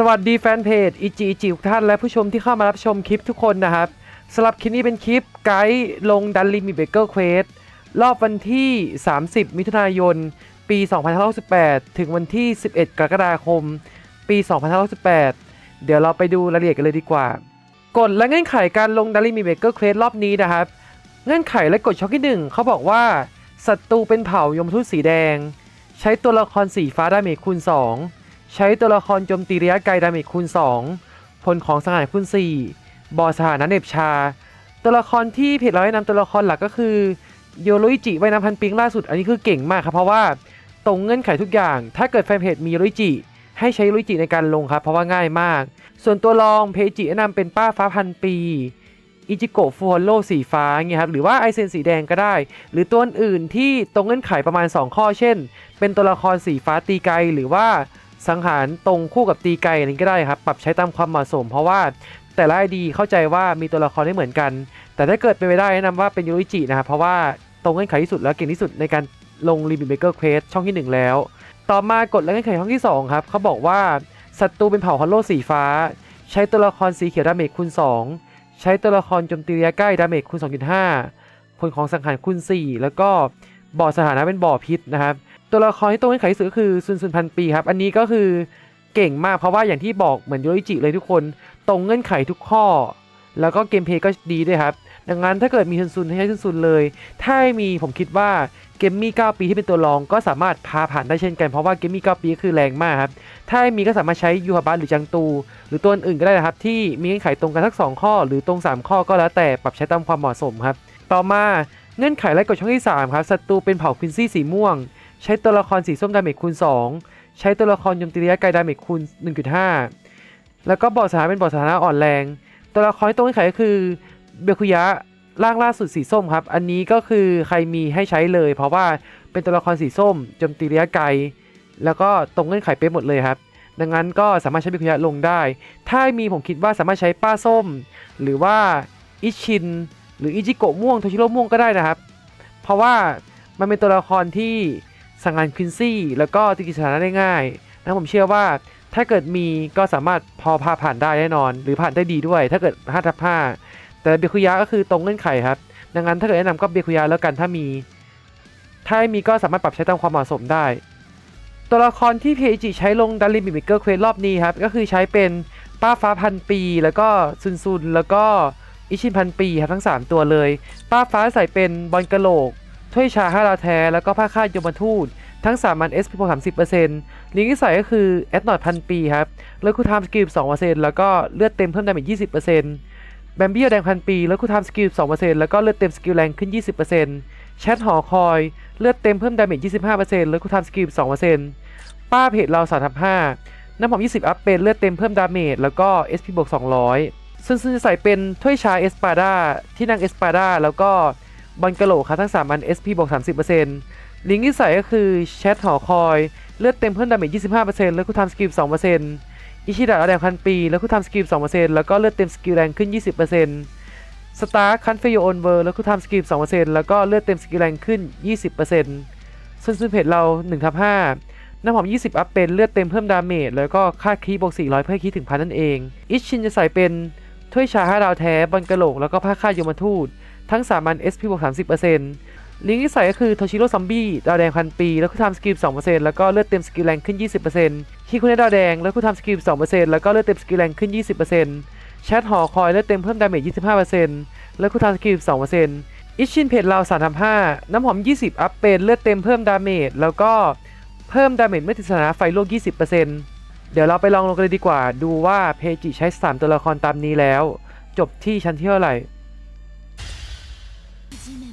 สวัสดีแฟนเพจอีจีจิทุกท่านและผู้ชมที่เข้ามารับชมคลิปทุกคนนะครับสำหรับคลิปนี้เป็นคลิปไกด์ลงดันลิมิเบเกอร์เควสรอบวันที่ 30 มิถุนายน ปี 2568 ถึงวันที่ 11 กรกฎาคม ปี 2568 เดี๋ยวเราไปดูรายละเอียดกันเลยดีกว่า กฎและเงื่อนไขการลงดันลิมิเบเกอร์เควสรอบนี้นะครับ เงื่อนไขและกฎช็อคที่หนึ่งเขาบอกว่าศัตรูเป็นเผ่ายมทูตสีแดง ใช้ตัวละครสีฟ้าดาเมจคูณ 2 ใช้ตัวละครโจมตีระยะไกลดาเมจคูณ 2 ผลของสังหารคูณ 4 บอสถานะเน็บชา ตัวละครที่เพจเราแนะนำตัวละครหลักก็คือโยโรอิจิไว้นำพันปิงล่าสุด อันนี้คือเก่งมากครับ เพราะว่าตรงเงื่อนไขทุกอย่าง ถ้าเกิดแฟนเพจมีโยโรอิจิให้ใช้โยโรอิจิในการลงครับ เพราะว่าง่ายมาก ส่วนตัวรองเพจิแนะนำเป็นป้าฟ้าพันปีอิจิโกะฟูฮอลโลสีฟ้าเงี้ยครับหรือว่าไอเซนสีแดงก็ได้ หรือตัวอื่นที่ตรงเงื่อนไขประมาณ 2 ข้อเช่น เป็นตัวละครสีฟ้าตีไกลหรือว่า สังหารตรงคู่กับตีไกลอะไรนี้ก็ได้ครับ ปรับใช้ตามความเหมาะสม เพราะว่าแต่ละไอดีเข้าใจว่ามีตัวละครไม่เหมือนกัน แต่ถ้าเกิดเป็นไปได้แนะนำว่าเป็นยูริจินะครับเพราะว่าตรงเงื่อนไขที่สุดและเก่งที่สุดในการลงลิมิตเบเกอร์เควสช่องที่ 1 แล้ว ต่อมากฎและเงื่อนไขช่องที่สองครับเขาบอกว่าศัตรูเป็นเผ่าฮอลโลสีฟ้า ใช้ตัวละครสีเขียวดาเมจคูณ 2 ใช้ตัวละครโจมตีระยะใกล้ดาเมจคูณ 2.5 ผลของสังหารคูณ 4 แล้วก็บ่อสถานะเป็นบ่อพิษนะครับ ตัวละครที่ตรงเงื่อนไขที่สุดก็คือซุนซุนพันปีครับ อันนี้ก็คือเก่งมากเพราะว่าอย่างที่บอกเหมือนโยริจิเลยทุกคน ตรงเงื่อนไขทุกข้อ แล้วก็เกมเพย์ก็ดีด้วยครับ ดังนั้นถ้าเกิดมีซุนซุนให้ใช้ซุนซุนเลย ถ้ามีผมคิดว่าเกมมี่ 9 ปีที่เป็นตัวรองก็สามารถพาผ่านได้เช่นกันเพราะว่าเกมมี่ 9 ปีก็คือแรงมากครับ ถ้ามีก็สามารถใช้ยูฮาบัสหรือจังตู หรือตัวอื่นก็ได้นะครับ ที่มีเงื่อนไขตรงกันทั้ง2ข้อ หรือตรง 3 ข้อก็แล้วแต่ปรับใช้ตามความเหมาะสมครับ ต่อมาเงื่อนไขและกฎช่องที่ 3 ครับศัตรูเป็นเผ่าควินซี่สีม่วง ใช้ตัวละครสีส้มดาเมจคูณ 2 ใช้ตัวละครโจมตีระยะไกลดาเมจคูณ 1.5 แล้วก็บอดสถานะเป็นบอดสถานะอ่อนแรง ตัวละครที่ตรงเงื่อนไขก็คือเบคุยะร่างล่าสุดสีส้มครับ อันนี้ก็คือใครมีให้ใช้เลย เพราะว่าเป็นตัวละครสีส้มโจมตีระยะไกล แล้วก็ตรงเงื่อนไขเป๊ะหมดเลยครับ ดังนั้นก็สามารถใช้เบคุยะลงได้ ถ้ามีผมคิดว่าสามารถใช้ป้าส้ม หรือว่าอิชิน หรืออิจิโกะม่วงโทชิโร่ม่วงก็ได้นะครับ เพราะว่ามันเป็นตัวละครที่ สังหารควินซี่แล้วก็ตีกิจสถานะได้ง่ายนะผมเชื่อว่าถ้าเกิดมีก็สามารถพอพาผ่านได้แน่นอน หรือผ่านได้ดีด้วย ถ้าเกิด5ทับ5แต่เบคุยะก็คือตรงเงื่อนไขครับ ดังนั้นถ้าเกิดแนะนำก็เบคุยะแล้วกันถ้ามี ถ้ามีก็สามารถปรับใช้ตามความเหมาะสมได้ ตัวละครที่เพจิใช้ลงดันลิมิเมเกอร์เควสรอบนี้ครับ ก็คือใช้เป็นป้าฟ้าพันปี แล้วก็ซุนซุนแล้วก็อิชินพันปีครับทั้ง 3 ตัวเลย ป้าฟ้าใส่เป็นบอลกระโหลก ถ้วยชาห้าดาวแท้ แล้วก็ผ้าคาดยมทูต ทั้ง3มัน SP บวก30%ลิงก์ที่ใส่ก็คือแอดนอตพันปีครับแล้วคูทามสกิล2%แล้วก็เลือดเต็มเพิ่มดาเมจ20%แบมบี้แดงพันปี แล้วคูทามสกิล2%แล้วก็เลือดเต็มสกิลแรงขึ้น20%แชทหอคอย เลือดเต็มเพิ่มดาเมจ25%แล้วคูทามสกิล2%ป้าเพจเรา3ทับ5น้ำหอม20อัพเป็นเลือดเต็มเพิ่มดาเมจแล้วก็ SP บวก200ซึ่งซึ่งจะใส่เป็นถ้วยชาเอสปาดาที่นั่งเอสปาดาแล้วก็ บอลกะโหลกครับทั้ง3อัน SP บวก30%ลิงก์ที่ใส่ก็คือแชทหอคอย เลือดเต็มเพิ่มดาเมจ25%แล้วคูทามสกิล2%อิชิดะแดงพันปี แล้วคูทามสกิล2%แล้วก็เลือดเต็มสกิลแรงขึ้น 20%สตาร์คันเฟโยโอนเวอร์แล้วคูทามสกิล2%แล้วก็เลือดเต็มสกิลแรงขึ้น 20%ซึ่งซึ่งเพจเรา1ทับ5น้ำหอม 20 อัพเป็นเลือดเต็มเพิ่มดาเมจแล้วก็ค่าคีบวก400 เพื่อคีถึงพันนั่นเอง อิชินจะใส่เป็นถ้วยชา5ดาวแท้บอลกระโหลกแล้วก็ผ้าคาดยมทูต ทั้ง3มัน SP บวก30%ลิงก์ที่ใส่ก็คือโทชิโร่ซอมบี้ดาวแดงพันปี แล้วก็ทำสกิล2%แล้วก็เลือดเต็มสกิลแรงขึ้น 20%คีคุเนดาวแดงแล้วก็ทำสกิล2%แล้วก็เลือดเต็มสกิลแรงขึ้น 20%แชทหอคอยเลือดเต็มเพิ่มดาเมจ 25%แล้วก็ทำสกิล2%อิชินเพจเรา3ทำ5น้ำหอม 20 อัพเป็นเลือดเต็มเพิ่มดาเมจแล้วก็เพิ่มดาเมจเมื่อติดสถานะไฟโลก20%เดี๋ยวเราไปลองลงกันเลยดีกว่า ดูว่าเพจิใช้ 3 ตัวละครตามนี้แล้ว จบที่ชั้นที่เท่าไหร่ 地面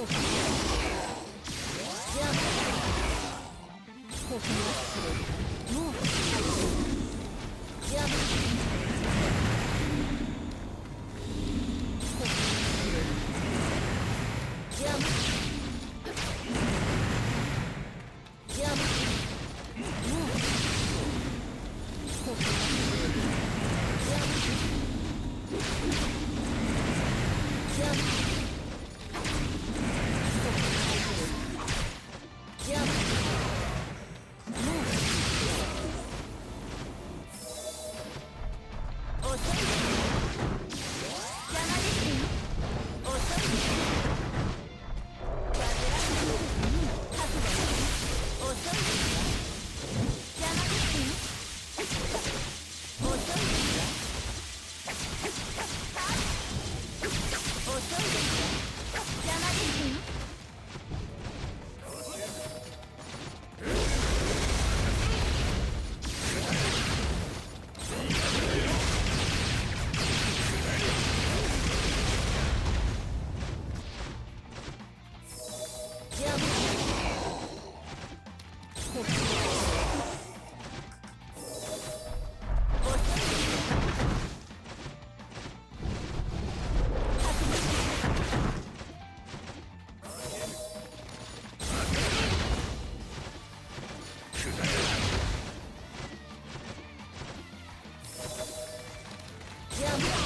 Double kill. down.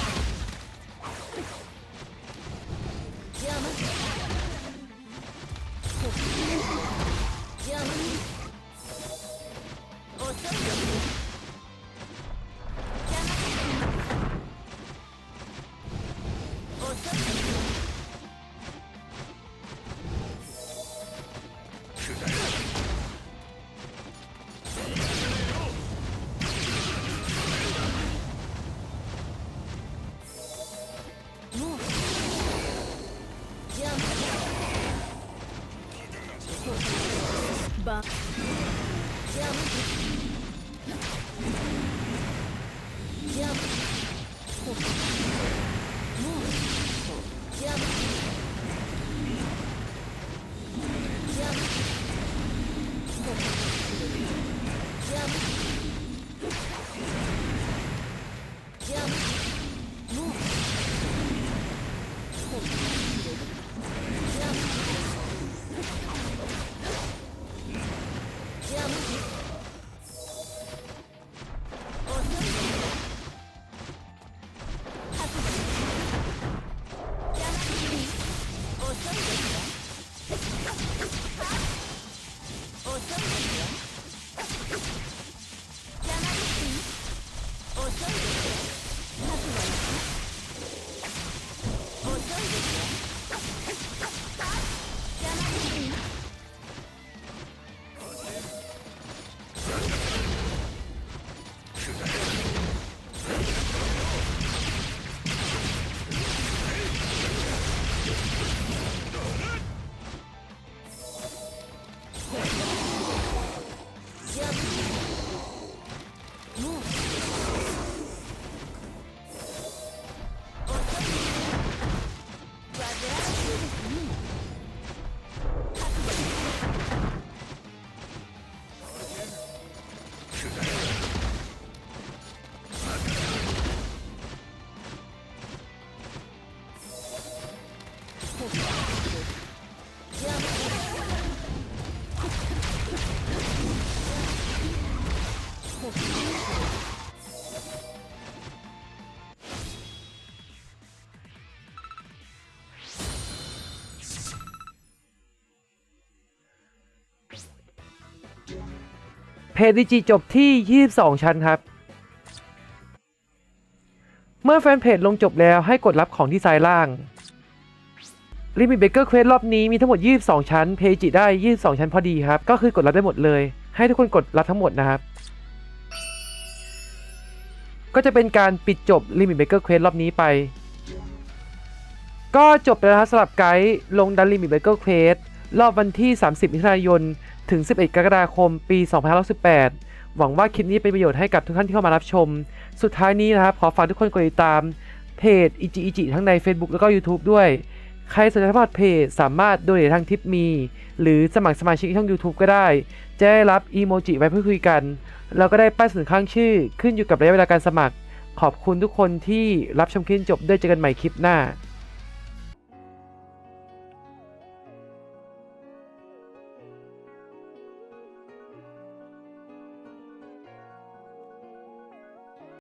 เพจดิจิจบที่ 22 ชั้นครับ เมื่อแฟนเพจลงจบแล้วให้กดรับของที่ซ้ายล่างลิมิตเบเกอร์เควสรอบนี้มีทั้งหมด 22 ชั้น เพจิได้ 22 ชั้นพอดีครับ ก็คือกดรับได้หมดเลย ให้ทุกคนกดรับทั้งหมดนะครับ ก็จะเป็นการปิดจบลิมิตเบเกอร์เควสรอบนี้ไป ก็จบแล้วนะครับสำหรับไกด์ลงดันลิมิตเบเกอร์เควสรอบวันที่ 30 มิถุนายน ถึง 11 กรกฎาคม ปี 2518 หวังว่าคลิปนี้เป็นประโยชน์ให้กับทุกท่านที่เข้ามารับชม สุดท้ายนี้นะครับ ขอฝากทุกคนกดติดตามเพจอิจิอิจิทั้งใน Facebook แล้วก็ YouTube ด้วย ใครสนใจสมัครเพจสามารถโดเนททางทิปมี หรือสมัครสมาชิกช่อง YouTube ก็ได้ จะได้รับอีโมจิไว้เพื่อคุยกัน แล้วก็ได้ป้ายส่วนข้างชื่อ ขึ้นอยู่กับระยะเวลาการสมัคร ขอบคุณทุกคนที่รับชมคลิปจบด้วยเจอกันใหม่คลิปหน้า